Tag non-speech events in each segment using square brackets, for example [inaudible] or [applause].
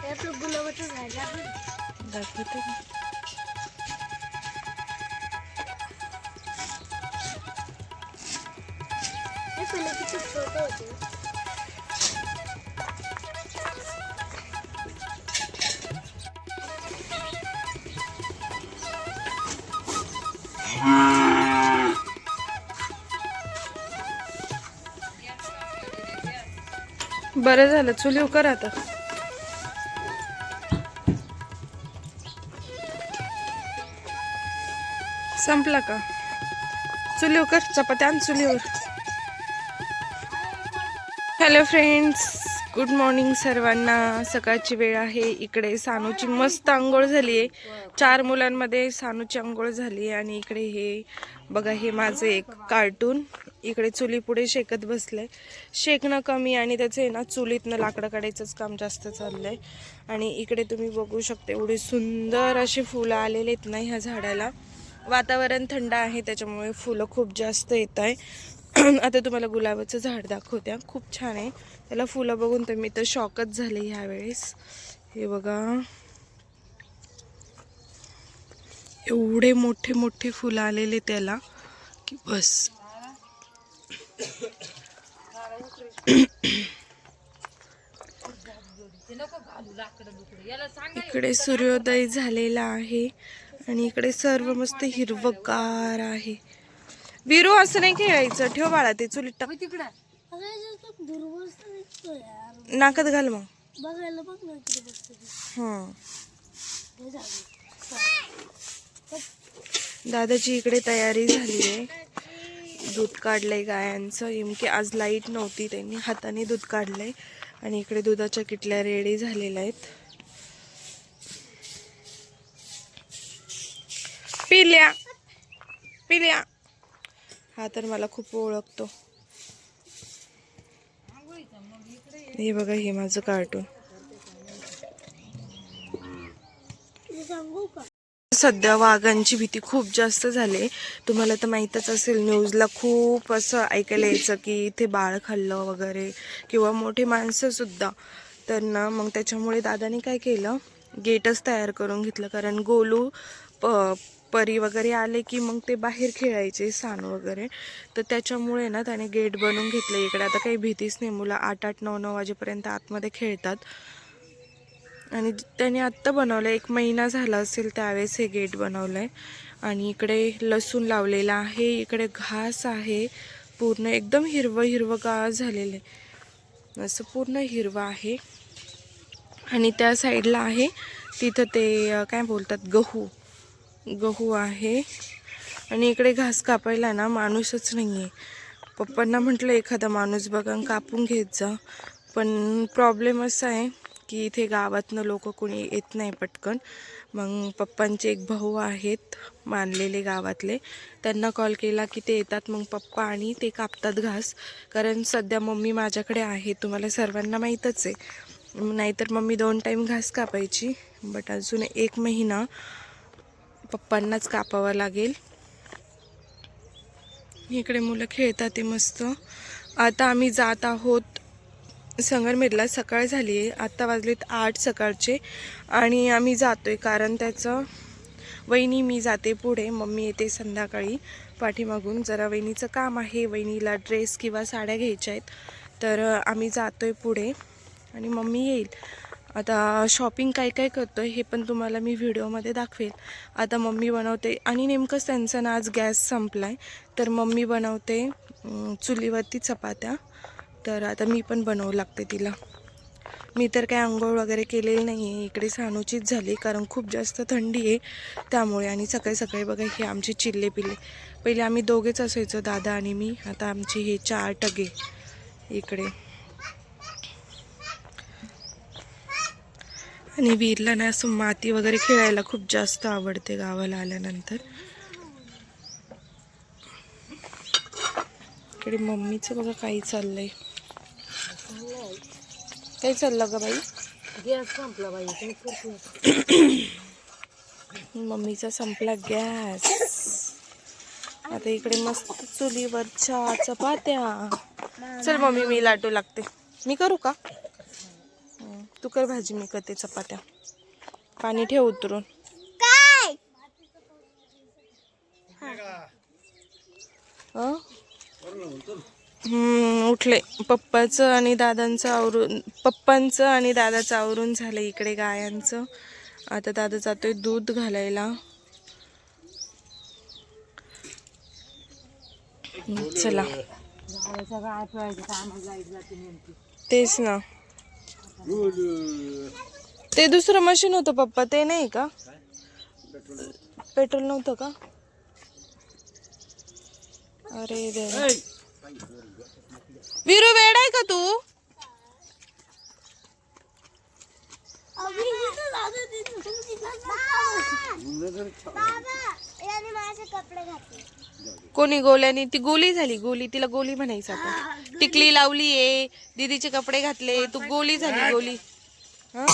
हे आपलं गुलाबाचं झाड आहे. दाखवते ना. हे पहिले किती छोटे होते बरं झालं चुलीव कर आता. संपला का? चुलीव कर चपात्या आण चुलीवर. हॅलो फ्रेंड्स गुड मॉर्निंग सर्वांना. सकाळची वेळ आहे इकडे सानूची मस्त आंघोळ झाली आहे चार मुलांमध्ये सानूची आंघोळ झाली आहे आणि इकडे हे बघा हे माझं एक कार्टून. इकडे चुली पुढे शेकत बसलंय शेकणं कमी आणि त्याचं आहे ना चुलीतनं लाकडं काढायचंच काम जास्त चाललंय. आणि इकडे तुम्ही बघू शकता एवढे सुंदर असे फुलं आलेले आहेत ना ह्या झाडाला. वातावरण थंड आहे त्याच्यामुळे फुलं खूप जास्त येत आहे. [clears throat] आता तुम्हाला गुलाबाचं झाड दाखवत्या खूप छान आहे. त्याला फुलं बघून तर मी तर शॉकच झाले ह्यावेळेस. हे बघा. एवढे मोठे मोठे फुलं आलेले त्याला. की बस. इकडे सूर्योदय झालेला आहे आणि इकडे सर्व मस्त हिरवगार आहे. विरू असं नाही खेळायचं ठेव बाळा ते चुलीत टाक. नाकात घाल मग. बघायला बघ ना. हं. दादाची इकडे तयारी झाली आहे. दूध काढलंय गायांचं. नेमकी आज लाइट नव्हती त्यांनी. हाताने दूध काढलंय. आणि इकडे दुधाच्या किटल्या रेडी झालेल्या आहेत. पिल्या. पिल्या. हा तर मला खूप ओळखतो. हे बघा हे माझं कार्टून सांगू का? सध्या वाघांची भीती खूप जास्त झाली तुम्हाला तर माहीतच असेल न्यूजला खूप असं ऐकायला यायचं की इथे बाळ खाल्लं वगैरे किंवा मोठे माणसंसुद्धा त्यांना तर ना मग त्याच्यामुळे दादाने काय केलं? गेटच तयार करून घेतलं. कारण गोलू प परी वगैरे आले की मग ते बाहेर खेळायचे सान वगैरे. तर त्याच्यामुळे ना त्याने गेट बनवून घेतलं इकडे. आता काही भीतीच नाही. मुलं आठ आठ नऊ नऊ वाजेपर्यंत आतमध्ये खेळतात. आणि त्याने आत्ता बनवलं एक महिना झाला असेल त्यावेळेस हे गेट बनवलं आहे आणि इकडे लसूण लावलेला आहे. इकडे घास आहे. पूर्ण एकदम हिरवं हिरवं गाळ झालेलं आहे. असं पूर्ण हिरवं आहे. आणि त्या साईडला आहे. तिथं ते काय बोलतात गहू. गहू आहे. आणि इकडे घास कापायला ना माणूसच नाही आहे पप्पांना म्हटलं एखादा माणूस बघा आणि कापून घेत जा. पण प्रॉब्लेम असा आहे की इथे गावातनं लोक कोणी येत नाही पटकन. मग पप्पांचे एक भाऊ आहेत मानलेले गावातले. त्यांना कॉल केला की ते येतात. मग पप्पा आणि ते कापतात घास. कारण सध्या मम्मी माझ्याकडे आहे. तुम्हाला सर्वांना माहीतच आहे. नाहीतर मम्मी दोन टाईम घास कापायची. बट अजून एक महिना पप्पांनाच कापावं लागेल. इकडे मुलं खेळतात ते मस्त. आता आम्ही जात आहोत संगमनेरला सकाळ झाली आहे. आत्ता वाजलेत आठ सकाळचे आणि आम्ही जातो आहे कारण त्याचं वहिनी मी जाते पुढे मम्मी येते संध्याकाळी पाठीमागून. जरा वहिनीचं काम आहे वहिनीला ड्रेस किंवा साड्या घ्यायच्या आहेत तर आम्ही जातो आहे पुढे आणि मम्मी येईल. आता शॉपिंग काय काय करतो आहे हे पण तुम्हाला मी व्हिडिओमध्ये दाखवेल. आता मम्मी बनवते आणि नेमकंच त्यांचा ना आज गॅस संपला आहे तर मम्मी बनवते चुलीवरती चपात्या. तर आता मी पण बनवू लागते तिला. मी तर काय आंघोळ वगैरे केलेली नाही आहे इकडे सानूचीच झाली कारण खूप जास्त थंडी आहे त्यामुळे. आणि सकाळी सकाळी बघा हे आमचे चिल्ले पिल्ले. पहिले आम्ही दोघेच असायचो दादा आणि मी. आता आमचे हे चार टगे इकडे. आणि वीरला ना असं माती वगैरे खेळायला खूप जास्त आवडते गावाला आल्यानंतर. इकडे मम्मीचं बघा काही चाललंय. काय चाललं ग बाई? गॅस संपला बाई मम्मीचा संपला गॅस. आता इकडे मस्त चुलीवरच्या चपात्या चल मम्मी मी लाटू लागते. मी करू का? तू कर भाजी मी करते चपात्या. पाणी ठेव उतरून. काय? हं? उठले. पप्पाचं आणि दादांचं आवरून पप्पांचं आणि दादाचं आवरून झालं इकडे गायांचं. आता दादा जातोय दूध घालायला. चला. तेच ना. ते दुसरं मशीन होतं पप्पा ते नाही का? पेट्रोल नव्हतं का? अरे देवा. वीरू वेड आहे का तू? कोणी गोल्यानी? ती गोली झाली गोली. तिला गोली म्हणायचं आता. टिकली लावली आहे दीदीचे कपडे घातले. तू गोली झाली गोली. हं?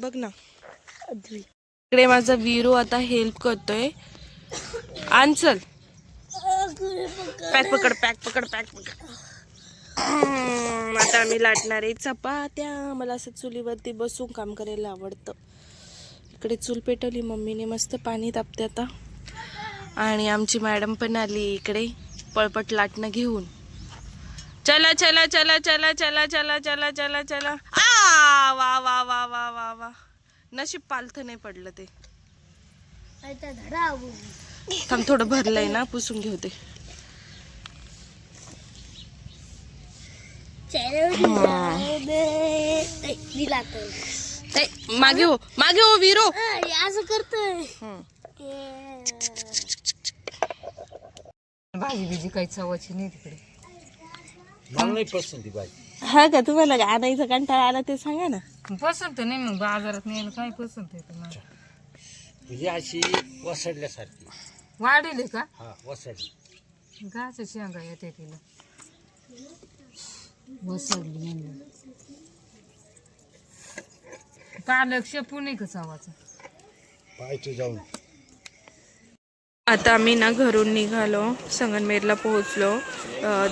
बघ ना. इकडे माझा वीरू आता हेल्प करतोय. आंचल पॅक पकड पॅक पकड पॅक पकड. आता आम्ही लाटणार आहे चपात्या. मला असं चुलीवरती बसून काम करायला आवडतं. इकडे चूल पेटवली मम्मीने मस्त पाणी तापते आता. आणि आमची मॅडम पण आली इकडे पळपट लाटणं घेऊन. चला चला चला चला चला चला चला चला चला. आ वा वा वा वा वा वा. नशीब पालथं नाही पडलं ते. धडा थांब थोडं भरलंय ना पुसून घेऊ ते. मागे हो मागे हो वीरो. असं करतोय. हम्म. भाजी बिजी काही चवाची नाही तिकडे. मला नाही पसंत ती भाजी. हा का तुम्हाला आणायचा कंटाळा आला ते सांगा ना. पसंत नाही मग बाजारात न्यायला काय पसंत आहे तुम्हाला? तुझी अशी वसडल्यासारखी वाढेल का? हा वसडली गाच्या शेंगा येते तिला. वसरली म्हणलं पालक शेपू नाही का चवाचा पाहायचं जाऊन. आता आम्ही ना घरून निघालो संगनमेरला पोहोचलो.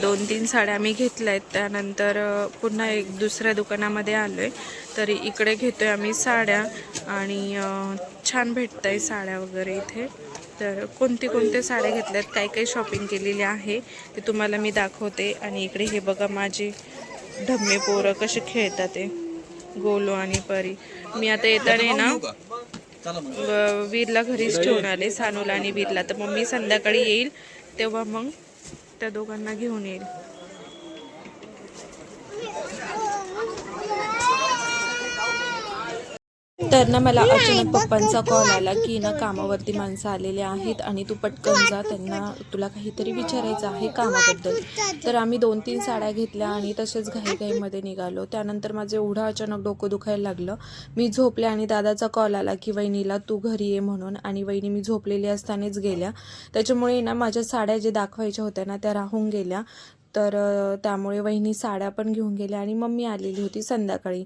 दोन तीन साड्या आम्ही घेतल्या आहेत त्यानंतर पुन्हा एक दुसऱ्या दुकानामध्ये आलो आहे तर इकडे घेतो आहे आम्ही साड्या आणि छान भेटत आहे साड्या वगैरे इथे. तर कोणते कोणते साड्या घेतल्यात काय काय शॉपिंग केलेली आहे ते तुम्हाला मी दाखवते. आणि इकडे हे बघा माझे ढम्मे पोरं कसे खेळतात ते. गोलो आणि परी. मी आता येताना ना वीरला घरीच ठेवून आले सानूला आणि वीरला. तर मम्मी संध्याकाळी येईल तेव्हा मग त्या दोघांना घेऊन येईल. तर ना मला अचानक पप्पांचा कॉल आला की ना कामावरती माणसं आलेली आहेत आणि तू पटकन जा त्यांना तुला काहीतरी विचारायचं आहे कामाबद्दल. तर आम्ही दोन तीन साड्या घेतल्या आणि तसेच घाईघाईमध्ये निघालो. त्यानंतर माझं एवढं अचानक डोकं दुखायला लागलं. मी झोपले आणि दादाचा कॉल आला की वहिनीला तू घरी ये म्हणून. आणि वहिनी मी झोपलेली असतानाच गेल्या. त्याच्यामुळे ना माझ्या साड्या जे दाखवायच्या होत्या ना त्या राहून गेल्या. तर त्यामुळे वहिनी साड्या पण घेऊन गेल्या आणि मम्मी आलेली होती संध्याकाळी.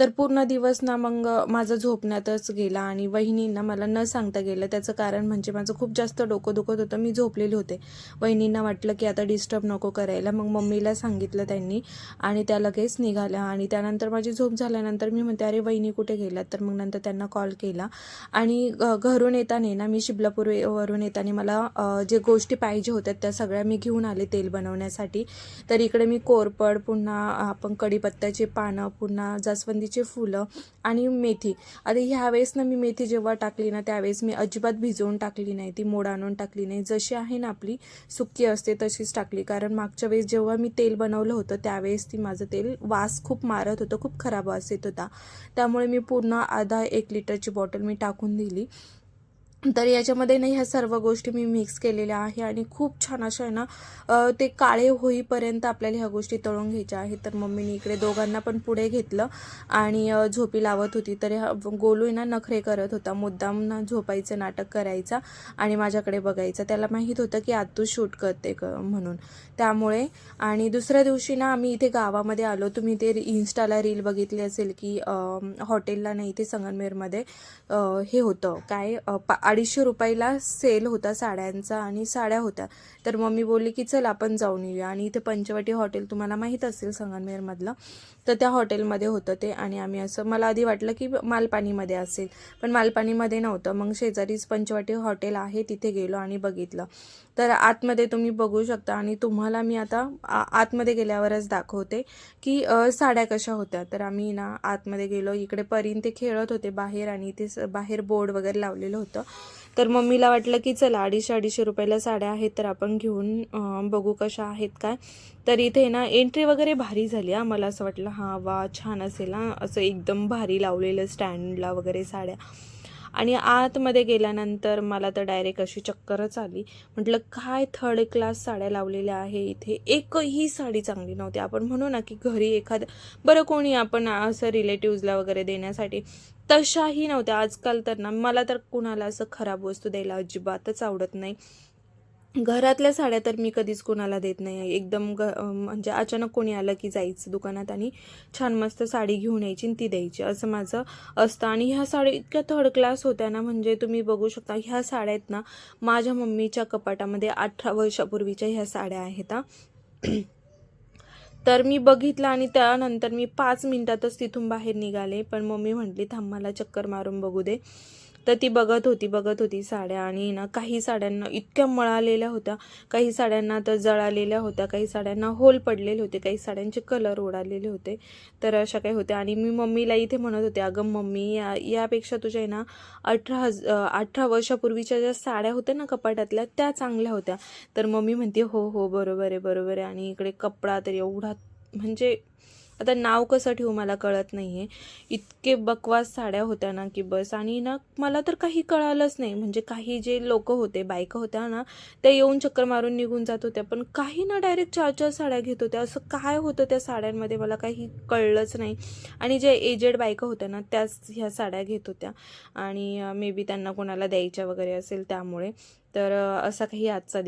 तर पूर्ण दिवस ना मग माझं झोपण्यातच गेला आणि वहिनींना मला न सांगता गेलं. त्याचं कारण म्हणजे माझं खूप जास्त डोकं दुखत होतं. मी झोपलेले होते. वहिनींना वाटलं की आता डिस्टर्ब नको करायला. मग मम्मीला सांगितलं त्यांनी आणि त्या लगेच निघाल्या आणि त्यानंतर माझी झोप झाल्यानंतर मी म्हणते अरे वहिनी कुठे गेल्यात? तर मग नंतर त्यांना कॉल केला. आणि घरून येताना ना मी शिबलापूर वरून येताना मला जे गोष्टी पाहिजे होत्या त्या सगळ्या मी घेऊन आले तेल बनवण्यासाठी. तर इकडे मी कोरपड पुन्हा आपण कढीपत्त्याचे पानं पुन्हा जास्वंदीचे फुलं आणि मेथी. आता ह्यावेळेस ना मी मेथी जेव्हा टाकली ना त्यावेळेस मी अजिबात भिजवून टाकली नाही. ती मोड आणून टाकली नाही. जशी आहे ना आपली सुकी असते तशीच टाकली. कारण मागच्या वेळेस जेव्हा मी तेल बनवलं होतं त्यावेळेस ती माझं तेल वास खूप मारत होतं खूप खराब वास येत होता. त्यामुळे मी पूर्ण आधा एक लिटरची बॉटल मी टाकून दिली. तर याच्यामध्ये ना ह्या सर्व गोष्टी मी मिक्स केलेल्या आहे आणि खूप छान अशा आहे ना ते काळे होईपर्यंत आपल्याला ह्या गोष्टी तळून घ्यायच्या आहेत. तर मम्मीने इकडे दोघांना पण पुढे घेतलं आणि झोपी लावत होती. तर ह्या गोलू आहे ना नखरे करत होता. मुद्दाम ना झोपायचं नाटक करायचा आणि माझ्याकडे बघायचा. त्याला माहीत होतं की आतू शूट करते क म्हणून. त्यामुळे आणि दुसऱ्या दिवशी ना आम्ही इथे गावामध्ये आलो. तुम्ही ते इन्स्टाला रील बघितली असेल की हॉटेलला नाही इथे संगमनेरमध्ये हे होतं. काय पा अडीचशे रुपयाला सेल होता साड्यांचा आणि साड्या होत्या. तर मम्मी बोलली की चल आपण जाऊन येऊया. आणि इथे पंचवटी हॉटेल तुम्हाला माहीत असेल संगमनेरमधलं. तर त्या हॉटेलमध्ये होतं ते आणि आम्ही असं मला आधी वाटलं की मालपाणीमध्ये असेल. पण मालपाणीमध्ये नव्हतं. मग शेजारीच पंचवटी हॉटेल आहे तिथे गेलो आणि बघितलं. तर आतमध्ये तुम्ही बघू शकता आणि तुम्हाला मी आता आ- आतमध्ये गेल्यावरच दाखवते की साड्या कशा होत्या. तर आम्ही ना आतमध्ये गेलो इकडे परिंते ते खेळत होते बाहेर आणि इथे स- बाहेर बोर्ड वगैरे लावलेलं होतं. तर मम्मीला वाटलं की चला अडीचशे अडीचशे रुपयाला साड्या आहेत तर आपण घेऊन बघू कशा आहेत काय. तर इथे ना एंट्री वगैरे भारी झाली हा. मला असं वाटलं हां वा छान असेल हां. असं एकदम भारी लावलेलं स्टँडला वगैरे साड्या. आणि आतमध्ये गेल्यानंतर मला तर डायरेक्ट अशी चक्करच आली. म्हटलं काय थर्ड क्लास साड्या लावलेल्या आहे इथे एकही साडी चांगली नव्हती. आपण म्हणू ना की घरी एखादं बरं कोणी आपण असं रिलेटिव्हजला वगैरे देण्यासाठी तशाही नव्हत्या. आजकाल तर ना मला तर कुणाला असं खराब वस्तू द्यायला अजिबातच आवडत नाही. घरातल्या साड्या तर मी कधीच कोणाला देत नाही. एकदम ग म्हणजे अचानक कोणी आलं की जायचं दुकानात आणि छान मस्त साडी घेऊन यायची आणि ती द्यायची. असं माझं असतं. आणि ह्या साड्या इतक्या थर्ड क्लास होत्या ना म्हणजे तुम्ही बघू शकता ह्या साड्या आहेत ना माझ्या मम्मीच्या कपाटामध्ये अठरा वर्षापूर्वीच्या ह्या साड्या आहेत तर मी बघितलं आणि त्यानंतर मी पाच मिनटातच तिथून बाहेर निघाले. पण मम्मी म्हटली थांब मला चक्कर मारून बघू दे. तर ती बघत होती बघत होती साड्या आणि ना काही साड्यांना इतक्या मळालेल्या होत्या काही साड्यांना तर जळालेल्या होत्या काही साड्यांना होल पडलेले होते काही साड्यांचे कलर उडालेले होते. तर अशा काही होत्या आणि मी मम्मीला इथे म्हणत होते अगं मम्मी या यापेक्षा तुझ्या ना अठरा हज अठरा वर्षापूर्वीच्या ज्या साड्या होत्या ना कपाटातल्या त्या चांगल्या होत्या. तर मम्मी म्हणते हो हो बरोबर आहे बरोबर आहे आणि इकडे कपडा तर एवढा म्हणजे आता नाव कसं ठेवू मला कळत नाही आहे इतके बकवास साड्या होत्या ना की बस. आणि ना मला तर काही कळालंच नाही. म्हणजे काही जे लोक होते बायका होत्या ना त्या येऊन चक्कर मारून निघून जात होत्या. पण काही ना डायरेक्ट चार चार साड्या घेत होत्या असं काय होतं त्या साड्यांमध्ये? मला काही कळलंच नाही. आणि ज्या एजेड बायका होत्या ना त्याच ह्या साड्या घेत होत्या. आणि मे बी त्यांना कोणाला द्यायच्या वगैरे असेल त्यामुळे. तर असा काही आजचा